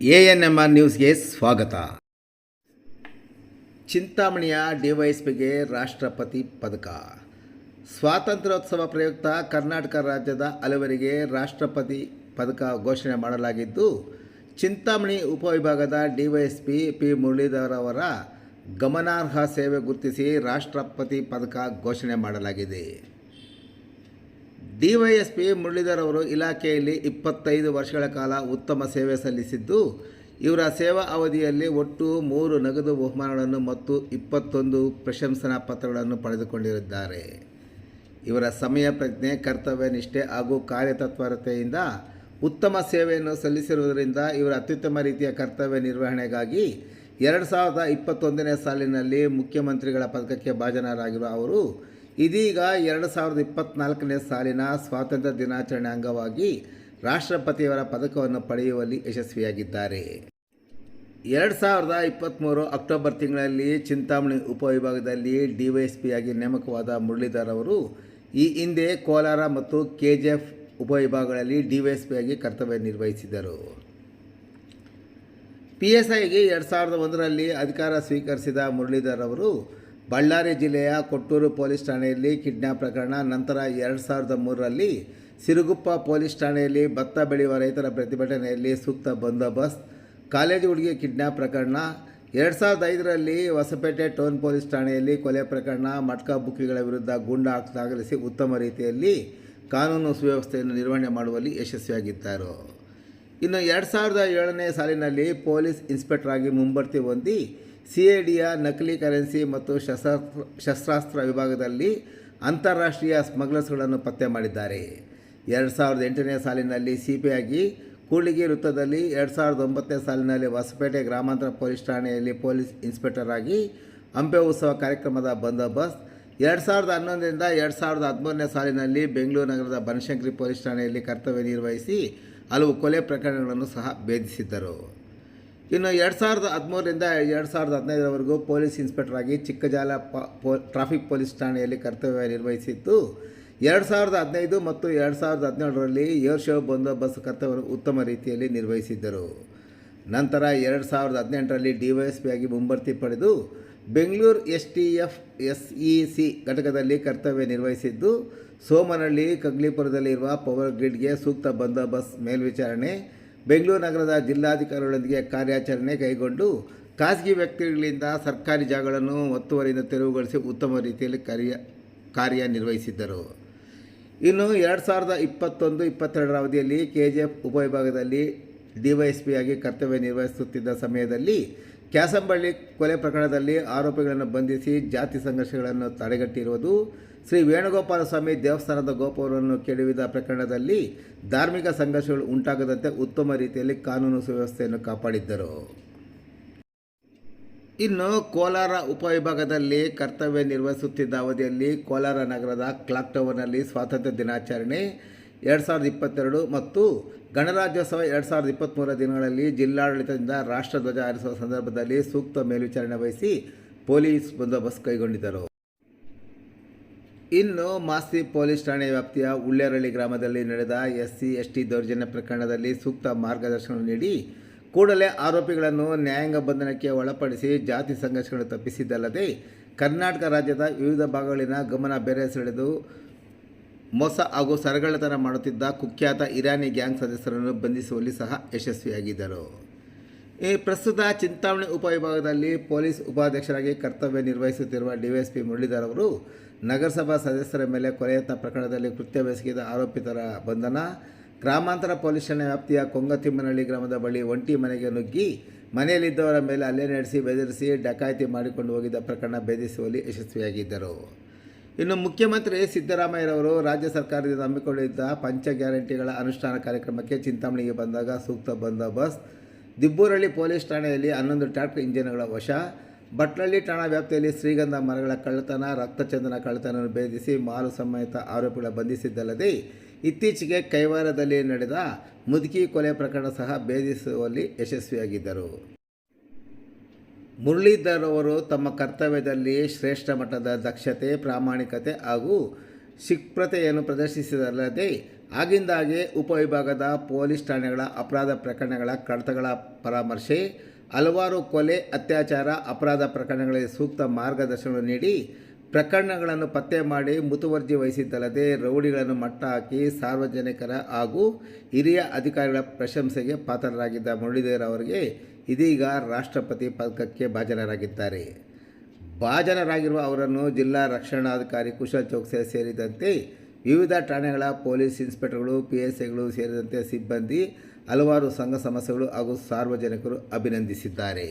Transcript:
A N M R ನ್ಯೂಸ್ಗೆ ಸ್ವಾಗತ. ಚಿಂತಾಮಣಿಯ ಡಿವೈಎಸ್ಪಿಗೆ ರಾಷ್ಟ್ರಪತಿ ಪದಕ. ಸ್ವಾತಂತ್ರ್ಯೋತ್ಸವ ಪ್ರಯುಕ್ತ ಕರ್ನಾಟಕ ರಾಜ್ಯದ ಹಲವರಿಗೆ ರಾಷ್ಟ್ರಪತಿ ಪದಕ ಘೋಷಣೆ ಮಾಡಲಾಗಿದ್ದು, ಚಿಂತಾಮಣಿ ಉಪವಿಭಾಗದ ಡಿವೈಎಸ್ಪಿ ಪಿ ಮುರಳೀಧರ್ ಅವರ ಗಮನಾರ್ಹ ಸೇವೆ ಗುರುತಿಸಿ ರಾಷ್ಟ್ರಪತಿ ಪದಕ ಘೋಷಣೆ ಮಾಡಲಾಗಿದೆ. ಡಿವೈಎಸ್ಪಿ ಮುರಳೀಧರ್ ಅವರು ಇಲಾಖೆಯಲ್ಲಿ ಇಪ್ಪತ್ತೈದು ವರ್ಷಗಳ ಕಾಲ ಉತ್ತಮ ಸೇವೆ ಸಲ್ಲಿಸಿದ್ದು, ಇವರ ಸೇವಾ ಅವಧಿಯಲ್ಲಿ ಒಟ್ಟು ಮೂರು ನಗದು ಬಹುಮಾನಗಳನ್ನು ಮತ್ತು ಇಪ್ಪತ್ತೊಂದು ಪ್ರಶಂಸನಾ ಪತ್ರಗಳನ್ನು ಪಡೆದುಕೊಂಡಿದ್ದಾರೆ. ಇವರ ಸಮಯ, ಪ್ರಜ್ಞೆ, ಕರ್ತವ್ಯ, ನಿಷ್ಠೆ ಹಾಗೂ ಕಾರ್ಯತತ್ಪರತೆಯಿಂದ ಉತ್ತಮ ಸೇವೆಯನ್ನು ಸಲ್ಲಿಸಿರುವುದರಿಂದ ಇವರ ಅತ್ಯುತ್ತಮ ರೀತಿಯ ಕರ್ತವ್ಯ ನಿರ್ವಹಣೆಗಾಗಿ ಎರಡು ಸಾವಿರದ ಇಪ್ಪತ್ತೊಂದನೇ ಸಾಲಿನಲ್ಲಿ ಮುಖ್ಯಮಂತ್ರಿಗಳ ಪದಕಕ್ಕೆ ಭಾಜನರಾಗಿರುವ ಅವರು ಇದೀಗ ಎರಡು ಸಾವಿರದ ಇಪ್ಪತ್ತ್ನಾಲ್ಕನೇ ಸಾಲಿನ ಸ್ವಾತಂತ್ರ್ಯ ದಿನಾಚರಣೆ ಅಂಗವಾಗಿ ರಾಷ್ಟ್ರಪತಿಯವರ ಪದಕವನ್ನು ಪಡೆಯುವಲ್ಲಿ ಯಶಸ್ವಿಯಾಗಿದ್ದಾರೆ. ಎರಡು ಸಾವಿರದ ಇಪ್ಪತ್ತ್ಮೂರು ಅಕ್ಟೋಬರ್ ತಿಂಗಳಲ್ಲಿ ಚಿಂತಾಮಣಿ ಉಪವಿಭಾಗದಲ್ಲಿ ಡಿವೈಎಸ್ಪಿಯಾಗಿ ನೇಮಕವಾದ ಮುರಳೀಧರ್ ಅವರು ಈ ಹಿಂದೆ ಕೋಲಾರ ಮತ್ತು ಕೆ ಉಪವಿಭಾಗಗಳಲ್ಲಿ ಡಿವೈಎಸ್ಪಿಯಾಗಿ ಕರ್ತವ್ಯ ನಿರ್ವಹಿಸಿದರು ಪಿ ಎಸ್ ಐಗೆ ಎರಡು ಸಾವಿರದ ಒಂದರಲ್ಲಿ ಅಧಿಕಾರ ಸ್ವೀಕರಿಸಿದ ಮುರಳೀಧರ್ ಅವರು ಬಳ್ಳಾರಿ ಜಿಲ್ಲೆಯ ಕೊಟ್ಟೂರು ಪೊಲೀಸ್ ಠಾಣೆಯಲ್ಲಿ ಕಿಡ್ನ್ಯಾಪ್ ಪ್ರಕರಣ ನಂತರ ಎರಡು ಸಾವಿರದ ಮೂರರಲ್ಲಿ ಸಿರುಗುಪ್ಪ ಪೊಲೀಸ್ ಠಾಣೆಯಲ್ಲಿ ಭತ್ತ ಬೆಳೆಯುವ ರೈತರ ಪ್ರತಿಭಟನೆಯಲ್ಲಿ ಸೂಕ್ತ ಬಂದೋಬಸ್ತ್. ಕಾಲೇಜು ಹುಡುಗಿ ಕಿಡ್ನ್ಯಾಪ್ ಪ್ರಕರಣ. ಎರಡು ಸಾವಿರದ ಐದರಲ್ಲಿ ಹೊಸಪೇಟೆ ಟೌನ್ ಪೊಲೀಸ್ ಠಾಣೆಯಲ್ಲಿ ಕೊಲೆ ಪ್ರಕರಣ. ಮಟ್ಕಾ ಬುಕ್ಕಿಗಳ ವಿರುದ್ಧ ಗೂಂಡಾ ದಾಖಲಿಸಿ ಉತ್ತಮ ರೀತಿಯಲ್ಲಿ ಕಾನೂನು ಸುವ್ಯವಸ್ಥೆಯನ್ನು ನಿರ್ವಹಣೆ ಮಾಡುವಲ್ಲಿ ಯಶಸ್ವಿಯಾಗಿದ್ದರು. ಇನ್ನು ಎರಡು ಸಾವಿರದ ಏಳನೇ ಸಾಲಿನಲ್ಲಿ ಪೊಲೀಸ್ ಇನ್ಸ್ಪೆಕ್ಟರ್ ಆಗಿ ಮುಂಬಡ್ತಿ ಹೊಂದಿ ಸಿ ಐ ಡಿಯ ನಕಲಿ ಕರೆನ್ಸಿ ಮತ್ತು ಶಸ್ತ್ರಾಸ್ತ್ರ ಶಸ್ತ್ರಾಸ್ತ್ರ ವಿಭಾಗದಲ್ಲಿ ಅಂತಾರಾಷ್ಟ್ರೀಯ ಸ್ಮಗ್ಲರ್ಸ್ಗಳನ್ನು ಪತ್ತೆ ಮಾಡಿದ್ದಾರೆ. ಎರಡು ಸಾವಿರದ ಎಂಟನೇ ಸಾಲಿನಲ್ಲಿ ಸಿ ಪಿ ಆಗಿ ಕೂಡ್ಲಿಗಿ ವೃತ್ತದಲ್ಲಿ ಎರಡು ಸಾವಿರದ ಒಂಬತ್ತನೇ ಸಾಲಿನಲ್ಲಿ ಹೊಸಪೇಟೆ ಗ್ರಾಮಾಂತರ ಪೊಲೀಸ್ ಠಾಣೆಯಲ್ಲಿ ಪೊಲೀಸ್ ಇನ್ಸ್ಪೆಕ್ಟರ್ ಆಗಿ ಹಂಪೆ ಉತ್ಸವ ಕಾರ್ಯಕ್ರಮದ ಬಂದೋಬಸ್ತ್. ಎರಡು ಸಾವಿರದ ಹನ್ನೊಂದರಿಂದ ಎರಡು ಸಾವಿರದ ಹದಿಮೂರನೇ ಸಾಲಿನಲ್ಲಿ ಬೆಂಗಳೂರು ನಗರದ ಬನಶಂಕರಿ ಪೊಲೀಸ್ ಠಾಣೆಯಲ್ಲಿ ಕರ್ತವ್ಯ ನಿರ್ವಹಿಸಿ ಹಲವು ಕೊಲೆ ಪ್ರಕರಣಗಳನ್ನು ಸಹ ಭೇದಿಸಿದ್ದರು. ಇನ್ನು ಎರಡು ಸಾವಿರದ ಹದಿಮೂರರಿಂದ ಎರಡು ಸಾವಿರದ ಹದಿನೈದರವರೆಗೂ ಪೊಲೀಸ್ ಇನ್ಸ್ಪೆಕ್ಟರ್ ಆಗಿ ಚಿಕ್ಕಜಾಲ ಪ ಟ್ರಾಫಿಕ್ ಪೊಲೀಸ್ ಠಾಣೆಯಲ್ಲಿ ಕರ್ತವ್ಯ ನಿರ್ವಹಿಸಿತ್ತು. ಎರಡು ಸಾವಿರದ ಹದಿನೈದು ಮತ್ತು ಎರಡು ಸಾವಿರದ ಹದಿನೇಳರಲ್ಲಿ ಏರ್ ಶೋ ಬಂದೋಬಸ್ತ್ ಕರ್ತವ್ಯ ಉತ್ತಮ ರೀತಿಯಲ್ಲಿ ನಿರ್ವಹಿಸಿದ್ದರು. ನಂತರ ಎರಡು ಸಾವಿರದ ಹದಿನೆಂಟರಲ್ಲಿ ಡಿವೈಎಸ್ಪಿ ಆಗಿ ಮುಂಬಡ್ತಿ ಪಡೆದು Bengaluru S T F S E C ಘಟಕದಲ್ಲಿ ಕರ್ತವ್ಯ ನಿರ್ವಹಿಸಿದ್ದು. ಸೋಮನಹಳ್ಳಿ, ಕಗ್ಲಿಪುರದಲ್ಲಿರುವ ಪವರ್ ಗ್ರಿಡ್ಗೆ ಸೂಕ್ತ ಬಂದೋಬಸ್ತ್ ಮೇಲ್ವಿಚಾರಣೆ ಬೆಂಗಳೂರು ನಗರದ ಜಿಲ್ಲಾಧಿಕಾರಿಗಳೊಂದಿಗೆ ಕಾರ್ಯಾಚರಣೆ ಕೈಗೊಂಡು ಖಾಸಗಿ ವ್ಯಕ್ತಿಗಳಿಂದ ಸರ್ಕಾರಿ ಜಾಗಗಳನ್ನು ಒತ್ತುವರಿಯಿಂದ ತೆರವುಗೊಳಿಸಿ ಉತ್ತಮ ರೀತಿಯಲ್ಲಿ ಕಾರ್ಯ, ಕಾರ್ಯನಿರ್ವಹಿಸಿದ್ದರು. ಇನ್ನು ಎರಡು ಸಾವಿರದ ಇಪ್ಪತ್ತೊಂದು, ಇಪ್ಪತ್ತೆರಡರ ಅವಧಿಯಲ್ಲಿ ಕೆ ಜಿ ಎಫ್ ಉಪವಿಭಾಗದಲ್ಲಿ ಡಿವೈಎಸ್ಪಿಯಾಗಿ ಕರ್ತವ್ಯ ನಿರ್ವಹಿಸುತ್ತಿದ್ದ ಸಮಯದಲ್ಲಿ ಕ್ಯಾಸಂಬಳ್ಳಿ ಕೊಲೆ ಪ್ರಕರಣದಲ್ಲಿ ಆರೋಪಿಗಳನ್ನು ಬಂಧಿಸಿ ಜಾತಿ ಸಂಘರ್ಷಗಳನ್ನು ತಡೆಗಟ್ಟಿರುವುದು ಶ್ರೀ ವೇಣುಗೋಪಾಲ ಸ್ವಾಮಿ ದೇವಸ್ಥಾನದ ಗೋಪುರವನ್ನು ಕೆಡವಿದ ಪ್ರಕರಣದಲ್ಲಿ ಧಾರ್ಮಿಕ ಸಂಘರ್ಷಗಳು ಉಂಟಾಗದಂತೆ ಉತ್ತಮ ರೀತಿಯಲ್ಲಿ ಕಾನೂನು ಸುವ್ಯವಸ್ಥೆಯನ್ನು ಕಾಪಾಡಿದ್ದರು. ಇನ್ನು ಕೋಲಾರ ಉಪವಿಭಾಗದಲ್ಲಿ ಕರ್ತವ್ಯ ನಿರ್ವಹಿಸುತ್ತಿದ್ದ ಅವಧಿಯಲ್ಲಿ ಕೋಲಾರ ನಗರದ ಕ್ಲಾಕ್ ಟವರ್ನಲ್ಲಿ ಸ್ವಾತಂತ್ರ್ಯ ದಿನಾಚರಣೆ ಎರಡು ಸಾವಿರದ ಇಪ್ಪತ್ತೆರಡು ಮತ್ತು ಗಣರಾಜ್ಯೋತ್ಸವ ಎರಡು ಸಾವಿರದ ಇಪ್ಪತ್ತ್ಮೂರ ದಿನಗಳಲ್ಲಿ ಜಿಲ್ಲಾಡಳಿತದಿಂದ ರಾಷ್ಟ್ರಧ್ವಜ ಹಾರಿಸುವ ಸಂದರ್ಭದಲ್ಲಿ ಸೂಕ್ತ ಮೇಲ್ವಿಚಾರಣೆ ವಹಿಸಿ ಪೊಲೀಸ್ ಬಂದೋಬಸ್ತ್ ಕೈಗೊಂಡಿದ್ದರು. ಇನ್ನು ಮಾಸ್ತಿ ಪೊಲೀಸ್ ಠಾಣೆ ವ್ಯಾಪ್ತಿಯ ಉಳ್ಳೇರಳ್ಳಿ ಗ್ರಾಮದಲ್ಲಿ ನಡೆದ ಎಸ್ ಸಿ ದೌರ್ಜನ್ಯ ಪ್ರಕರಣದಲ್ಲಿ ಸೂಕ್ತ ಮಾರ್ಗದರ್ಶನ ನೀಡಿ ಕೂಡಲೇ ಆರೋಪಿಗಳನ್ನು ನ್ಯಾಯಾಂಗ ಬಂಧನಕ್ಕೆ ಒಳಪಡಿಸಿ ಜಾತಿ ಸಂಘರ್ಷಗಳು ತಪ್ಪಿಸಿದ್ದಲ್ಲದೆ ಕರ್ನಾಟಕ ರಾಜ್ಯದ ವಿವಿಧ ಭಾಗಗಳಿನ ಗಮನ ಬೇರೆ ಸೆಳೆದು ಮೋಸ ಹಾಗೂ ಸರಗಳತನ ಮಾಡುತ್ತಿದ್ದ ಕುಖ್ಯಾತ ಇರಾನಿ ಗ್ಯಾಂಗ್ ಸದಸ್ಯರನ್ನು ಬಂಧಿಸುವಲ್ಲಿ ಸಹ ಯಶಸ್ವಿಯಾಗಿದ್ದರು. ಈ ಪ್ರಸ್ತುತ ಚಿಂತಾಮಣಿ ಉಪವಿಭಾಗದಲ್ಲಿ ಪೊಲೀಸ್ ಉಪಾಧ್ಯಕ್ಷರಾಗಿ ಕರ್ತವ್ಯ ನಿರ್ವಹಿಸುತ್ತಿರುವ ಡಿವೈಎಸ್ಪಿ ಮುರಳೀಧರ್ ಅವರು ನಗರಸಭಾ ಸದಸ್ಯರ ಮೇಲೆ ಕೊಲೆಯತ್ನ ಪ್ರಕರಣದಲ್ಲಿ ಕೃತ್ಯವೆಸಗಿದ ಆರೋಪಿತರ ಬಂಧನ, ಗ್ರಾಮಾಂತರ ಪೊಲೀಸ್ ಠಾಣೆ ವ್ಯಾಪ್ತಿಯ ಕೊಂಗತಿಮ್ಮನಹಳ್ಳಿ ಗ್ರಾಮದ ಬಳಿ ಒಂಟಿ ಮನೆಗೆ ನುಗ್ಗಿ ಮನೆಯಲ್ಲಿದ್ದವರ ಮೇಲೆ ಹಲ್ಲೆ ನಡೆಸಿ ಬೆದರಿಸಿ ಡಕಾಯಿತಿ ಮಾಡಿಕೊಂಡು ಹೋಗಿದ್ದ ಪ್ರಕರಣ ಭೇದಿಸುವಲ್ಲಿ ಯಶಸ್ವಿಯಾಗಿದ್ದರು. ಇನ್ನು ಮುಖ್ಯಮಂತ್ರಿ ಸಿದ್ದರಾಮಯ್ಯರವರು ರಾಜ್ಯ ಸರ್ಕಾರದಿಂದ ಹಮ್ಮಿಕೊಂಡಿದ್ದ ಪಂಚ ಗ್ಯಾರಂಟಿಗಳ ಅನುಷ್ಠಾನ ಕಾರ್ಯಕ್ರಮಕ್ಕೆ ಚಿಂತಾಮಣಿಗೆ ಬಂದಾಗ ಸೂಕ್ತ ಬಂದೋಬಸ್ತ್. ದಿಬ್ಬೂರಳ್ಳಿ ಪೊಲೀಸ್ ಠಾಣೆಯಲ್ಲಿ ಹನ್ನೊಂದು ಟ್ರ್ಯಾಕ್ಟರ್ ಇಂಜಿನ್ಗಳ ವಶ. ಭಟ್ಲಳ್ಳಿ ಠಾಣಾ ವ್ಯಾಪ್ತಿಯಲ್ಲಿ ಶ್ರೀಗಂಧ ಮರಗಳ ಕಳ್ಳತನ, ರಕ್ತಚಂದನ ಕಳ್ಳತನವನ್ನು ಭೇದಿಸಿ ಮಾಲು ಸಮೇತ ಆರೋಪಿಗಳ ಬಂಧಿಸಿದ್ದಲ್ಲದೆ, ಇತ್ತೀಚೆಗೆ ಕೈವಾರದಲ್ಲಿ ನಡೆದ ಮುದುಕಿ ಕೊಲೆ ಪ್ರಕರಣ ಸಹ ಭೇದಿಸುವಲ್ಲಿ ಯಶಸ್ವಿಯಾಗಿದ್ದರು. ಮುರಳೀಧರ್ ಅವರು ತಮ್ಮ ಕರ್ತವ್ಯದಲ್ಲಿ ಶ್ರೇಷ್ಠ ಮಟ್ಟದ ದಕ್ಷತೆ, ಪ್ರಾಮಾಣಿಕತೆ ಹಾಗೂ ಶಿಕ್ಪ್ರತೆಯನ್ನು ಪ್ರದರ್ಶಿಸಿದಲ್ಲದೆ, ಆಗಿಂದಾಗೆ ಉಪವಿಭಾಗದ ಪೊಲೀಸ್ ಠಾಣೆಗಳ ಅಪರಾಧ ಪ್ರಕರಣಗಳ ಕಡತಗಳ ಪರಾಮರ್ಶೆ, ಹಲವಾರು ಕೊಲೆ, ಅತ್ಯಾಚಾರ, ಅಪರಾಧ ಪ್ರಕರಣಗಳಿಗೆ ಸೂಕ್ತ ಮಾರ್ಗದರ್ಶನ ನೀಡಿ, ಪ್ರಕರಣಗಳನ್ನು ಪತ್ತೆ ಮಾಡಿ ಮುತುವರ್ಜಿ ವಹಿಸಿದ್ದಲ್ಲದೆ ರೌಡಿಗಳನ್ನು ಮಟ್ಟ ಹಾಕಿ ಸಾರ್ವಜನಿಕರ ಹಾಗೂ ಹಿರಿಯ ಅಧಿಕಾರಿಗಳ ಪ್ರಶಂಸೆಗೆ ಪಾತ್ರರಾಗಿದ್ದ ಮುರಳೀಧರ್ ಅವರಿಗೆ ಇದೀಗ ರಾಷ್ಟ್ರಪತಿ ಪದಕಕ್ಕೆ ಭಾಜನರಾಗಿದ್ದಾರೆ. ಭಾಜನರಾಗಿರುವ ಅವರನ್ನು ಜಿಲ್ಲಾ ರಕ್ಷಣಾಧಿಕಾರಿ ಕುಶಲ್ ಚೌಕ್ಸೆ ಸೇರಿದಂತೆ ವಿವಿಧ ಠಾಣೆಗಳ ಪೊಲೀಸ್ ಇನ್ಸ್ಪೆಕ್ಟರ್ಗಳು, ಪಿ ಎಸ್ ಐಗಳು ಸೇರಿದಂತೆ ಸಿಬ್ಬಂದಿ ಹಲವಾರು ಸಂಘ ಸಮಸ್ಯೆಗಳು ಹಾಗೂ ಸಾರ್ವಜನಿಕರು ಅಭಿನಂದಿಸಿದ್ದಾರೆ.